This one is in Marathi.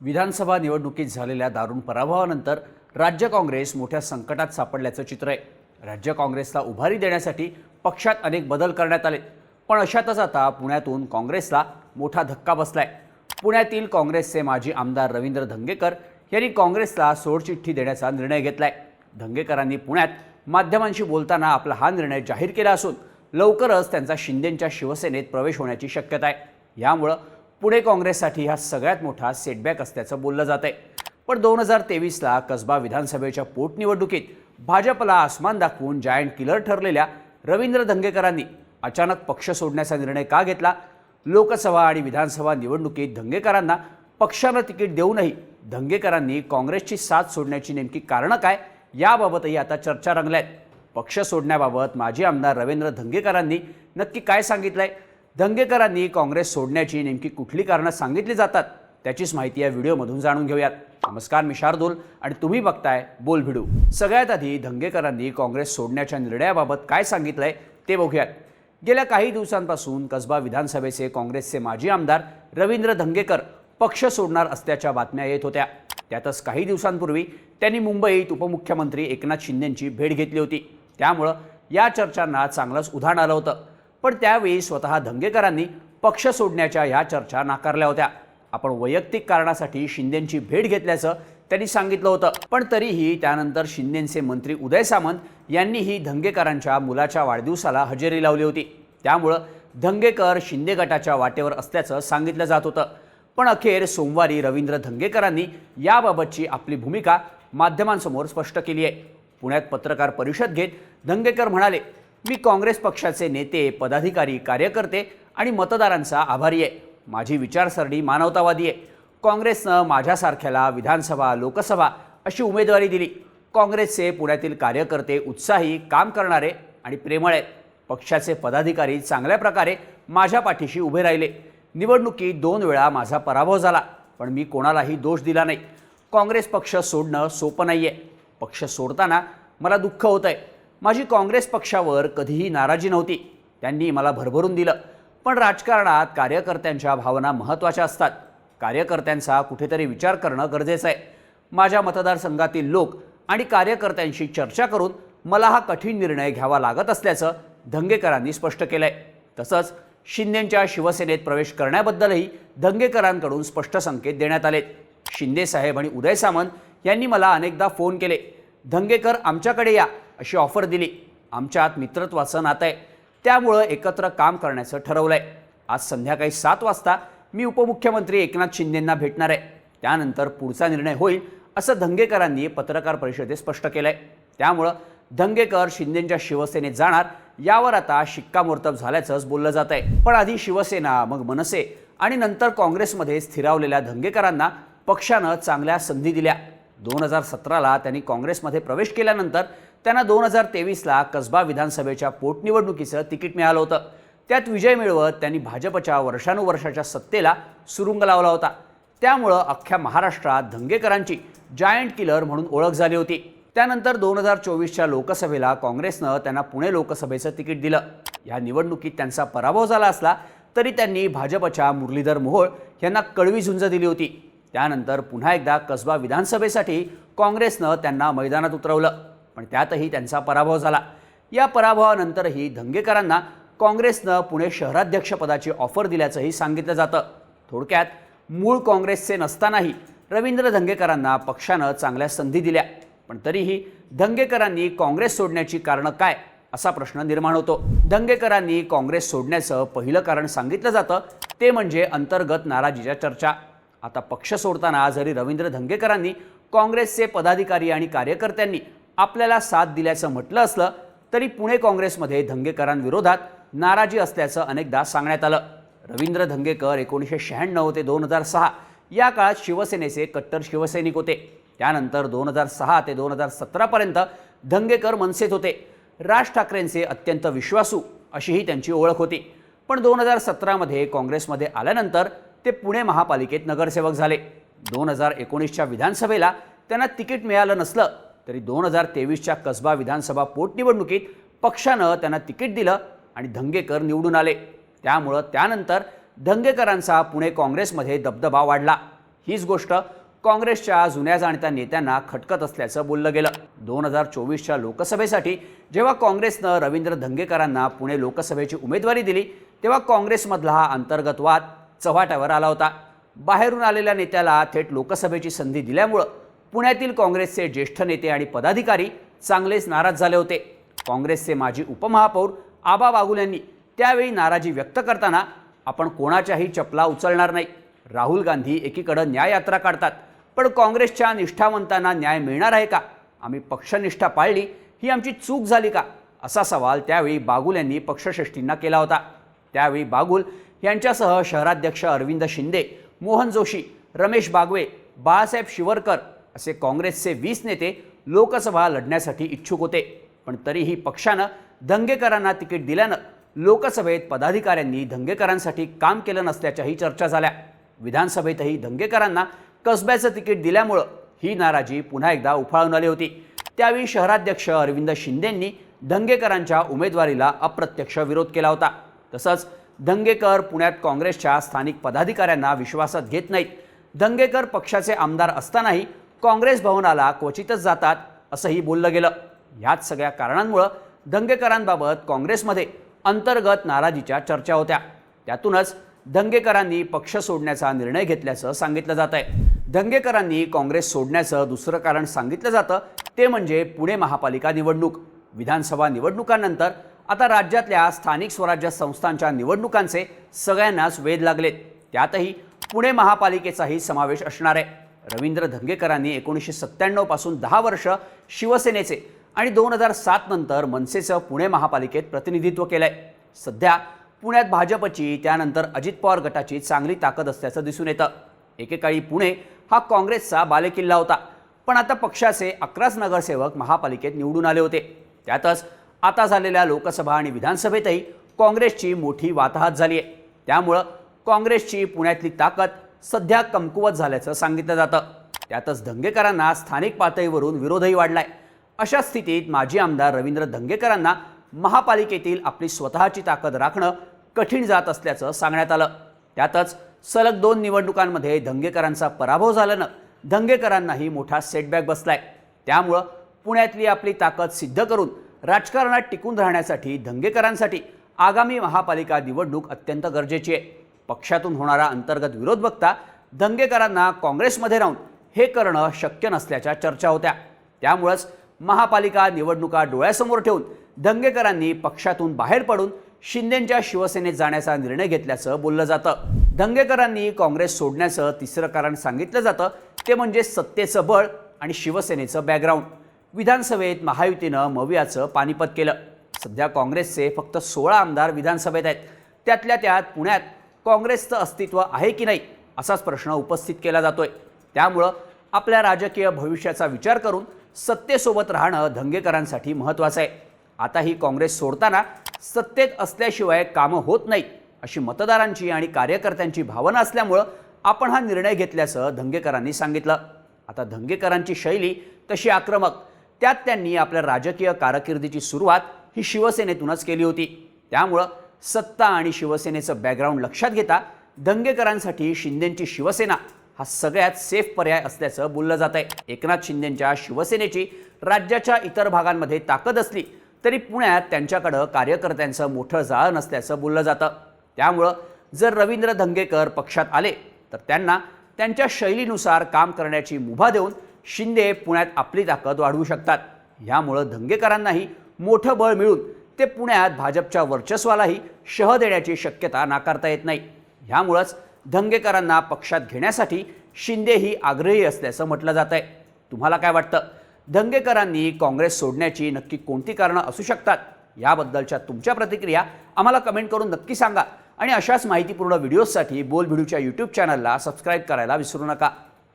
विधानसभा निवडणुकीत झालेल्या दारुण पराभवानंतर राज्य काँग्रेस मोठ्या संकटात सापडल्याचं चित्र आहे. राज्य काँग्रेसला उभारी देण्यासाठी पक्षात अनेक बदल करण्यात आले. पण अशातच आता पुण्यातून काँग्रेसला मोठा धक्का बसलाय. पुण्यातील काँग्रेसचे माजी आमदार रवींद्र धंगेकर यांनी काँग्रेसला सोडचिठ्ठी देण्याचा निर्णय घेतलाय. धंगेकरांनी पुण्यात माध्यमांशी बोलताना आपला हा निर्णय जाहीर केला असून लवकरच त्यांचा शिंदेंच्या शिवसेनेत प्रवेश होण्याची शक्यता आहे. यामुळं पुणे काँग्रेससाठी हा सगळ्यात मोठा सेटबॅक असल्याचं बोललं जात आहे पण दोन हजार तेवीसला कसबा विधानसभेच्या पोटनिवडणुकीत भाजपला आसमान दाखवून जायंट किलर ठरलेल्या रवींद्र धंगेकरांनी अचानक पक्ष सोडण्याचा निर्णय का घेतला? लोकसभा आणि विधानसभा निवडणुकीत धंगेकरांना पक्षानं तिकीट देऊनही धंगेकरांनी काँग्रेसची साथ सोडण्याची नेमकी कारणं काय? याबाबतही आता चर्चा रंगल्या आहेत पक्ष सोडण्याबाबत माजी आमदार रवींद्र धंगेकरांनी नक्की काय सांगितलंय? धंगेकरांनी काँग्रेस सोडण्याची नेमकी कुठली कारणं सांगितली जातात त्याचीच माहिती या व्हिडिओमधून जाणून घेऊयात. नमस्कार मी शार्दूल आणि तुम्ही बघताय बोल भिडू. सगळ्यात आधी धंगेकरांनी काँग्रेस सोडण्याच्या निर्णयाबाबत काय सांगितलंय ते बघूयात. गेल्या काही दिवसांपासून कसबा विधानसभेचे काँग्रेसचे माजी आमदार रवींद्र धंगेकर पक्ष सोडणार असल्याच्या बातम्या येत होत्या. त्यातच काही दिवसांपूर्वी त्यांनी मुंबईत उपमुख्यमंत्री एकनाथ शिंदेंची भेट घेतली होती. त्यामुळं या चर्चांना चांगलंच उधाण आलं होतं. पण त्यावेळी स्वतः धंगेकरांनी पक्ष सोडण्याच्या या चर्चा नाकारल्या होत्या. आपण वैयक्तिक कारणासाठी शिंदेंची भेट घेतल्याचं त्यांनी सांगितलं होतं. पण तरीही त्यानंतर शिंदेंचे मंत्री उदय सामंत यांनीही धंगेकरांच्या मुलाच्या वाढदिवसाला हजेरी लावली होती. त्यामुळं धंगेकर शिंदे गटाच्या वाटेवर असल्याचं सांगितलं जात होतं. पण अखेर सोमवारी रवींद्र धंगेकरांनी याबाबतची आपली भूमिका माध्यमांसमोर स्पष्ट केली आहे. पुण्यात पत्रकार परिषद घेत धंगेकर म्हणाले मी काँग्रेस पक्षाचे नेते पदाधिकारी कार्यकर्ते आणि मतदारांचा आभारी आहे. माझी विचारसरणी मानवतावादी आहे. काँग्रेसनं माझ्यासारख्याला विधानसभा लोकसभा अशी उमेदवारी दिली. काँग्रेसचे पुण्यातील कार्यकर्ते उत्साही काम करणारे आणि प्रेमळ आहेत. पक्षाचे पदाधिकारी चांगल्या प्रकारे माझ्या पाठीशी उभे राहिले. निवडणुकीत दोन वेळा माझा पराभव झाला पण मी कोणालाही दोष दिला नाही. काँग्रेस पक्ष सोडणं सोपं नाही आहे पक्ष सोडताना मला दुःख होतं आहे माझी काँग्रेस पक्षावर कधीही नाराजी नव्हती. त्यांनी मला भरभरून दिलं. पण राजकारणात कार्यकर्त्यांच्या भावना महत्त्वाच्या असतात. कार्यकर्त्यांचा कुठेतरी विचार करणं गरजेचं आहे. माझ्या मतदारसंघातील लोक आणि कार्यकर्त्यांशी चर्चा करून मला हा कठीण निर्णय घ्यावा लागत असल्याचं धंगेकरांनी स्पष्ट केलं आहे तसंच शिंदेंच्या शिवसेनेत प्रवेश करण्याबद्दलही धंगेकरांकडून स्पष्ट संकेत देण्यात आले शिंदे साहेब आणि उदय सामंत यांनी मला अनेकदा फोन केले. धंगेकर आमच्याकडे या. अशी ऑफर दिली. आमच्यात मित्रत्वाचं नातं आहे. त्यामुळं एकत्र काम करण्याचं ठरवलं आहे आज संध्याकाळी सात वाजता मी उपमुख्यमंत्री एकनाथ शिंदेंना भेटणार आहे. त्यानंतर पुढचा निर्णय होईल असं धंगेकरांनी पत्रकार परिषदेत स्पष्ट केलं आहे त्यामुळं धंगेकर शिंदेंच्या शिवसेनेत जाणार यावर आता शिक्कामोर्तब झाल्याचंच बोललं जात आहे पण आधी शिवसेना मग मनसे आणि नंतर काँग्रेसमध्ये स्थिरावलेल्या धंगेकरांना पक्षानं चांगल्या संधी दिल्या. दोन हजार सतराला त्यांनी काँग्रेसमध्ये प्रवेश केल्यानंतर त्यांना दोन हजार तेवीसला कसबा विधानसभेच्या पोटनिवडणुकीचं तिकीट मिळालं होतं. त्यात विजय मिळवत त्यांनी भाजपच्या वर्षानुवर्षाच्या सत्तेला सुरुंग लावला होता. त्यामुळं अख्ख्या महाराष्ट्रात धंगेकरांची जायंट किलर म्हणून ओळख झाली होती. त्यानंतर दोन हजार चोवीसच्या लोकसभेला काँग्रेसनं त्यांना पुणे लोकसभेचं तिकीट दिलं. या निवडणुकीत त्यांचा पराभव झाला असला तरी त्यांनी भाजपच्या मुरलीधर मोहोळ यांना कडवी झुंज दिली होती. त्यानंतर पुन्हा एकदा कसबा विधानसभेसाठी काँग्रेसनं त्यांना मैदानात उतरवलं. पण त्यातही त्यांचा पराभव झाला. या पराभवानंतरही धंगेकरांना काँग्रेसनं पुणे शहराध्यक्षपदाची ऑफर दिल्याचंही सांगितलं जातं. थोडक्यात मूळ काँग्रेसचे नसतानाही रवींद्र धंगेकरांना पक्षानं चांगल्या संधी दिल्या. पण तरीही धंगेकरांनी काँग्रेस सोडण्याची कारणं काय असा प्रश्न निर्माण होतो. धंगेकरांनी काँग्रेस सोडण्याचं पहिलं कारण सांगितलं जातं ते म्हणजे अंतर्गत नाराजीच्या चर्चा. आता पक्ष सोडताना जरी रवींद्र धंगेकरांनी काँग्रेसचे पदाधिकारी आणि कार्यकर्त्यांनी आपल्याला साथ दिल्याचं म्हटलं असलं तरी पुणे काँग्रेसमध्ये धंगेकरांविरोधात नाराजी असल्याचं अनेकदा सांगण्यात आलं. रवींद्र धंगेकर एकोणीसशे शहाण्णव ते दोन हजार सहा या काळात शिवसेनेचे कट्टर शिवसैनिक होते. त्यानंतर दोन हजार सहा ते दोन हजार सतरापर्यंत धंगेकर मनसेत होते. राज ठाकरेंचे अत्यंत विश्वासू अशीही त्यांची ओळख होती. पण दोन हजार सतरामध्ये काँग्रेसमध्ये आल्यानंतर ते पुणे महापालिकेत नगरसेवक झाले. दोन हजार एकोणीसच्या विधानसभेला त्यांना तिकीट मिळालं नसलं तरी दोन हजार तेवीसच्या कसबा विधानसभा पोटनिवडणुकीत पक्षानं त्यांना तिकीट दिलं आणि धंगेकर निवडून आले. त्यामुळं त्यानंतर धंगेकरांचा पुणे काँग्रेसमध्ये दबदबा वाढला. हीच गोष्ट काँग्रेसच्या जुन्या जाणत्या नेत्यांना खटकत असल्याचं बोललं गेलं. दोन हजार चोवीसच्या लोकसभेसाठी जेव्हा काँग्रेसनं रवींद्र धंगेकरांना पुणे लोकसभेची उमेदवारी दिली तेव्हा काँग्रेसमधला हा अंतर्गत वाद चव्हाट्यावर आला होता. बाहेरून आलेल्या नेत्याला थेट लोकसभेची संधी दिल्यामुळं पुण्यातील काँग्रेसचे ज्येष्ठ नेते आणि पदाधिकारी चांगलेच नाराज झाले होते. काँग्रेसचे माजी उपमहापौर आबा बागुल यांनी त्यावेळी नाराजी व्यक्त करताना आपण कोणाच्याही चपला उचलणार नाही. राहुल गांधी एकीकडं न्याययात्रा काढतात. पण काँग्रेसच्या निष्ठावंतांना न्याय मिळणार आहे का? आम्ही पक्षनिष्ठा पाळली ही आमची चूक झाली का? असा सवाल त्यावेळी बागुल यांनी पक्षश्रेष्ठींना केला होता. त्यावेळी बागुल यांच्यासह शहराध्यक्ष अरविंद शिंदे मोहन जोशी रमेश बागवे बाळासाहेब शिवरकर असे काँग्रेसचे वीस नेते लोकसभा लढण्यासाठी इच्छुक होते. पण तरीही पक्षानं दंगेकरांना तिकीट दिल्यानं लोकसभेत पदाधिकाऱ्यांनी दंगेकरांसाठी काम केलं नसल्याच्याही चर्चा झाल्या. विधानसभेतही दंगेकरांना कसब्याचं तिकीट दिल्यामुळं ही नाराजी पुन्हा एकदा उफाळून आली होती. त्यावेळी शहराध्यक्ष अरविंद शिंदेंनी दंगेकरांच्या उमेदवारीला अप्रत्यक्ष विरोध केला होता. तसंच दंगेकर पुण्यात काँग्रेसच्या स्थानिक पदाधिकाऱ्यांना विश्वासात घेत नाहीत. दंगेकर पक्षाचे आमदार असतानाही काँग्रेस भवनाला क्वचितच जातात असंही बोललं गेलं. ह्याच सगळ्या कारणांमुळं दंगेकरांबाबत काँग्रेसमध्ये अंतर्गत नाराजीच्या चर्चा होत्या. त्यातूनच दंगेकरांनी पक्ष सोडण्याचा निर्णय घेतल्याचं सांगितलं जात आहे दंगेकरांनी काँग्रेस सोडण्याचं दुसरं कारण सांगितलं जातं ते म्हणजे पुणे महापालिका निवडणूक. विधानसभा निवडणुकांनंतर आता राज्यातल्या स्थानिक स्वराज्य संस्थांच्या निवडणुकांचे सगळ्यांनाच वेध लागलेत. त्यातही पुणे महापालिकेचाही समावेश असणार आहे. रवींद्र धंगेकरांनी एकोणीसशे सत्त्याण्णवपासून दहा वर्ष शिवसेनेचे आणि दोन हजार सात नंतर मनसेचं पुणे महापालिकेत प्रतिनिधित्व केलंय. सध्या पुण्यात भाजपची त्यानंतर अजित पवार गटाची चांगली ताकद असल्याचं दिसून येतं. एकेकाळी पुणे हा काँग्रेसचा बालेकिल्ला होता. पण आता पक्षाचे अकराच नगरसेवक महापालिकेत निवडून आले होते. त्यातच आता झालेल्या लोकसभा आणि विधानसभेतही काँग्रेसची मोठी वाताहत झाली आहे त्यामुळं काँग्रेसची पुण्यातली ताकद सध्या कमकुवत झाल्याचं सांगितलं जातं. त्यातच दंगेकरांना स्थानिक पातळीवरून विरोधही वाढलाय. अशा स्थितीत माजी आमदार रवींद्र दंगेकरांना महापालिकेतील आपली स्वतःची ताकद राखणं कठीण जात असल्याचं सांगण्यात आलं. त्यातच सलग दोन निवडणुकांमध्ये दंगेकरांचा पराभव झाल्यानं दंगेकरांनाही मोठा सेटबॅक बसलाय. त्यामुळं पुण्यातली आपली ताकद सिद्ध करून राजकारणात टिकून राहण्यासाठी दंगेकरांसाठी आगामी महापालिका निवडणूक अत्यंत गरजेची आहे. पक्षातून होणारा अंतर्गत विरोध बघता दंगेकरांना काँग्रेसमध्ये राहून हे करणं शक्य नसल्याच्या चर्चा होत्या. त्यामुळंच महापालिका निवडणुका डोळ्यासमोर ठेवून दंगेकरांनी पक्षातून बाहेर पडून शिंदेंच्या शिवसेनेत जाण्याचा निर्णय घेतल्याचं बोललं जातं. दंगेकरांनी काँग्रेस सोडण्याचं तिसरं कारण सांगितलं जातं ते म्हणजे सत्तेचं बळ आणि शिवसेनेचं बॅकग्राऊंड. विधानसभेत महायुतीनं मवियाचं पानिपत केलं. सध्या काँग्रेसचे फक्त सोळा आमदार विधानसभेत आहेत. त्यातल्या त्यात पुण्यात काँग्रेसचं अस्तित्व आहे की नाही असाच प्रश्न उपस्थित केला जातोय. त्यामुळं आपल्या राजकीय भविष्याचा विचार करून सत्तेसोबत राहणं धंगेकरांसाठी महत्त्वाचं आहे. आता ही काँग्रेस सोडताना सत्तेत असल्याशिवाय कामं होत नाहीत अशी मतदारांची आणि कार्यकर्त्यांची भावना असल्यामुळं आपण हा निर्णय घेतल्याचं धंगेकरांनी सांगितलं. आता धंगेकरांची शैली तशी आक्रमक त्यात त्यांनी आपल्या राजकीय कारकिर्दीची सुरुवात ही शिवसेनेतूनच केली होती. त्यामुळं सत्ता आणि शिवसेनेचं बॅकग्राऊंड लक्षात घेता दंगेकरांसाठी शिंदेंची शिवसेना हा सगळ्यात सेफ पर्याय असल्याचं बोललं जात आहे एकनाथ शिंदेंच्या शिवसेनेची राज्याच्या इतर भागांमध्ये ताकद असली तरी पुण्यात त्यांच्याकडं कार्यकर्त्यांचं मोठं जाळं नसल्याचं बोललं जातं. त्यामुळं जर रवींद्र धंगेकर पक्षात आले तर त्यांना त्यांच्या शैलीनुसार काम करण्याची मुभा देऊन शिंदे पुण्यात आपली ताकद वाढवू शकतात. ह्यामुळं धंगेकरांनाही मोठं बळ मिळून ते पुण्यात भाजपच्या वर्चस्वालाही शह देण्याची शक्यता नाकारता येत नाही. ह्यामुळंच धंगेकरांना पक्षात घेण्यासाठी शिंदेही आग्रही असल्याचं म्हटलं जात आहे. तुम्हाला काय वाटतं? दंगेकरांनी काँग्रेस सोडण्याची नक्की कोणती कारणं असू शकतात? याबद्दलच्या तुमच्या प्रतिक्रिया आम्हाला कमेंट करून नक्की सांगा. आणि अशाच माहितीपूर्ण व्हिडिओजसाठी बोलभिडूच्या यूट्यूब चॅनलला सबस्क्राईब करायला विसरू नका.